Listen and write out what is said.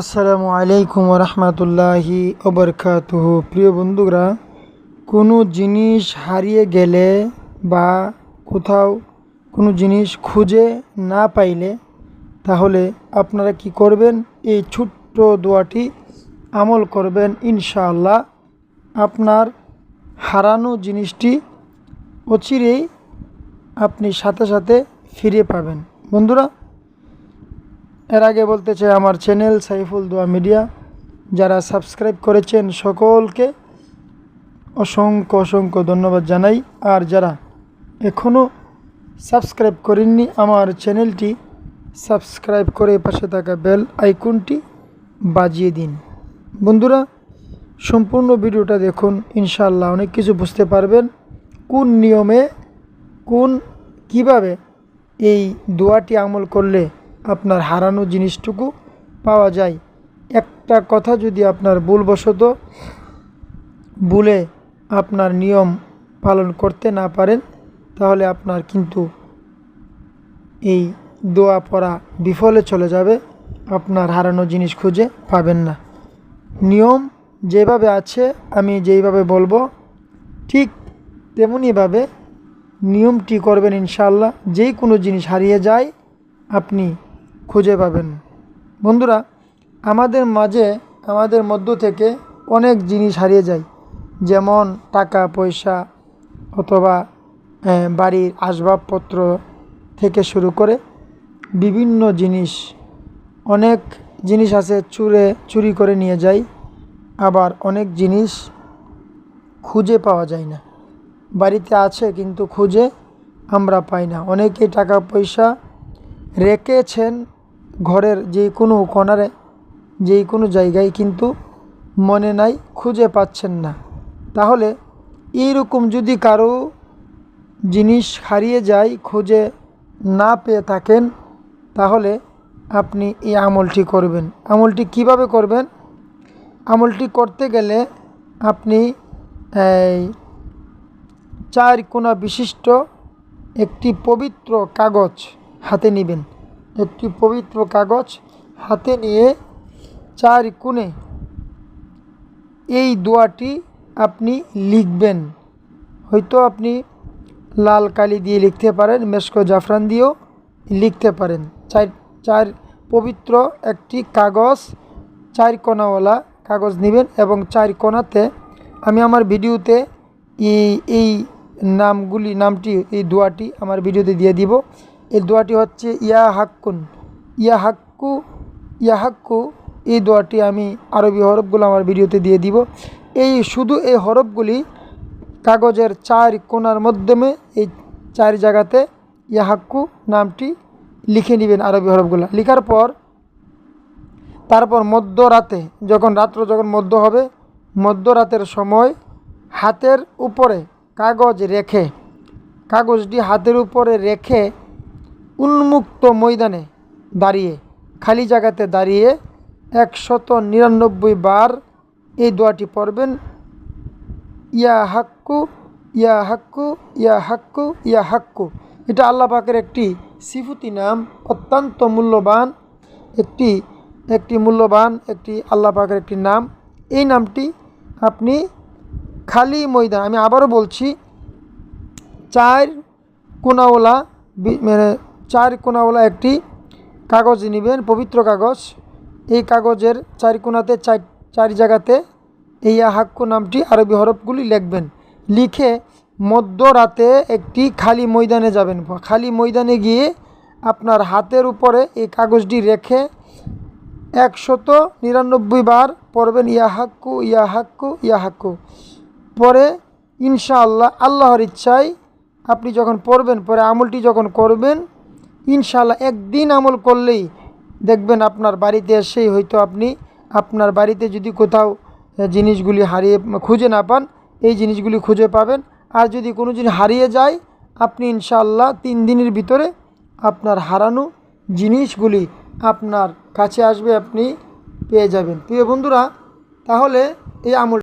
আসসালামু আলাইকুম রহমতুল্লাহি ওবরকাতুহ। প্রিয় বন্ধুরা, কোনো জিনিস হারিয়ে গেলে বা কোথাও কোনো জিনিস খুঁজে না পাইলে তাহলে আপনারা কি করবেন? এই ছোট্ট দোয়াটি আমল করবেন ইনশাআল্লাহ। আপনার হারানো জিনিসটি অচিরেই আপনি সাথে সাথে ফিরে পাবেন। বন্ধুরা এর আগে বলতে চাই আমার চ্যানেল সাইফুল দোয়া মিডিয়া যারা সাবস্ক্রাইব করেছেন সকলকে অসংখ্য অসংখ্য ধন্যবাদ জানাই। আর যারা এখনও সাবস্ক্রাইব করেননি, আমার চ্যানেলটি সাবস্ক্রাইব করে পাশে থাকা বেল আইকনটি বাজিয়ে দিন। বন্ধুরা, সম্পূর্ণ ভিডিওটা দেখুন ইনশাল্লাহ অনেক কিছু বুঝতে পারবেন। কোন নিয়মে, কোন কীভাবে এই দোয়াটি আমল করলে আপনার হারানো জিনিসটুকু পাওয়া যায়। একটা কথা যদি আপনার ভুলবশত ভুলে আপনার নিয়ম পালন করতে না পারেন, তাহলে আপনার কিন্তু এই দোয়া পড়া বিফলে চলে যাবে, আপনার হারানো জিনিস খুঁজে পাবেন না। নিয়ম যেভাবে আছে, আমি যেইভাবে বলব, ঠিক তেমনইভাবে নিয়মটি করবেন ইনশাল্লাহ যেই কোনো জিনিস হারিয়ে যায়, আপনি খুঁজে পাবেন। বন্ধুরা, আমাদের মাঝে, আমাদের মধ্য থেকে অনেক জিনিস হারিয়ে যায়। যেমন টাকা, পয়সা অথবা বাড়ির আসবাবপত্র থেকে শুরু করে বিভিন্ন জিনিস। অনেক জিনিস আছে চুরে, চুরি করে নিয়ে যায় আবার অনেক জিনিস খুঁজে পাওয়া যায় না। বাড়িতে আছে কিন্তু খুঁজে আমরা পাই না। অনেকে টাকা, পয়সা রেখেছেন ঘরের যে কোনো কোনারে যে কোনো জায়গায় কিন্তু মনে নাই, খুঁজে পাচ্ছেন না। তাহলে এইরকম যদি কারও জিনিস হারিয়ে যায়, খুঁজে না পেয়ে থাকেন, তাহলে আপনি এই আমলটি করবেন। আমলটি কীভাবে করবেন? আমলটি করতে গেলে আপনি এই চার কোনা বিশিষ্ট একটি পবিত্র কাগজ হাতে নেবেন। একটি পবিত্র কাগজ হাতে নিয়ে চার কোণে এই দোয়াটি আপনি লিখবেন। হয়তো আপনি লাল কালি দিয়ে লিখতে পারেন, মেশকো জাফরান দিয়েও লিখতে পারেন। চার চার পবিত্র একটি কাগজ, চার কোনাওয়ালা কাগজ নেবেন এবং চার কোনাতে আমি আমার ভিডিওতে এই এই নামগুলি, নামটি, এই দোয়াটি আমার ভিডিওতে দিয়ে দিব। এই দোয়াটি হচ্ছে, ইয়া হাক্কুন, ইয়া হাক্কু ইয়া হাক্কু। এই দোয়াটি আমি আরবি হরফগুলো আমার ভিডিওতে দিয়ে দিব। এই শুধু এই হরফগুলি কাগজের চার কোণার মাধ্যমে, এই চার জায়গাতে ইয়া হাক্কু নামটি লিখে নেবেন আরবি হরফগুলো। লেখার পর, তারপর মধ্যরাতে, যখন রাত্র যখন মধ্য হবে, মধ্যরাতের সময় হাতের উপরে কাগজ রেখে, কাগজটি হাতের উপরে রেখে উন্মুক্ত ময়দানে দাঁড়িয়ে, খালি জায়গাতে দাঁড়িয়ে একশত নিরানব্বই বার এই দোয়াটি পড়বেন। ইয়া হাক্কু ইয়া হাক্কু ইয়া হাক্কু ইয়া হাক্কু। এটা আল্লাহ পাকের একটি সিফুতি নাম, অত্যন্ত মূল্যবান একটি একটি মূল্যবান একটি আল্লাহ পাকের একটি নাম। এই নামটি আপনি খালি ময়দান, আমি আবারও বলছি, চার কোনাওয়ালা বি- মানে চার কোনাওয়ালা একটি কাগজ নেবেন, পবিত্র কাগজ। এই কাগজের চার কোনাতে চার চার জায়গাতে এই হাক্কু নামটি আরবি হরফগুলি লিখবেন। লিখে মধ্যরাতে একটি খালি ময়দানে যাবেন। খালি ময়দানে গিয়ে আপনার হাতের উপরে এই কাগজটি রেখে একশত নিরানব্বই বার পড়বেন, ইয়া হাক্কু ইয়া হাক্কু ইয়া হাক্কু। পরে ইনশাআল্লাহ, আল্লাহর ইচ্ছায় আপনি যখন পড়বেন, পরে আমলটি যখন করবেন ইনশাআল্লাহ একদিন আমল করলেই দেখবেন আপনার বাড়িতে এসেই হয়তো আপনি আপনার বাড়িতে যদি কোথাও জিনিসগুলি হারিয়ে খুঁজে না পান, এই জিনিসগুলি খুঁজে পাবেন। আর যদি কোনো জিনিস হারিয়ে যায়, আপনি ইনশাল্লাহ তিন দিনের ভিতরে আপনার হারানো জিনিসগুলি আপনার কাছে আসবে, আপনি পেয়ে যাবেন। প্রিয় বন্ধুরা, তাহলে এই আমল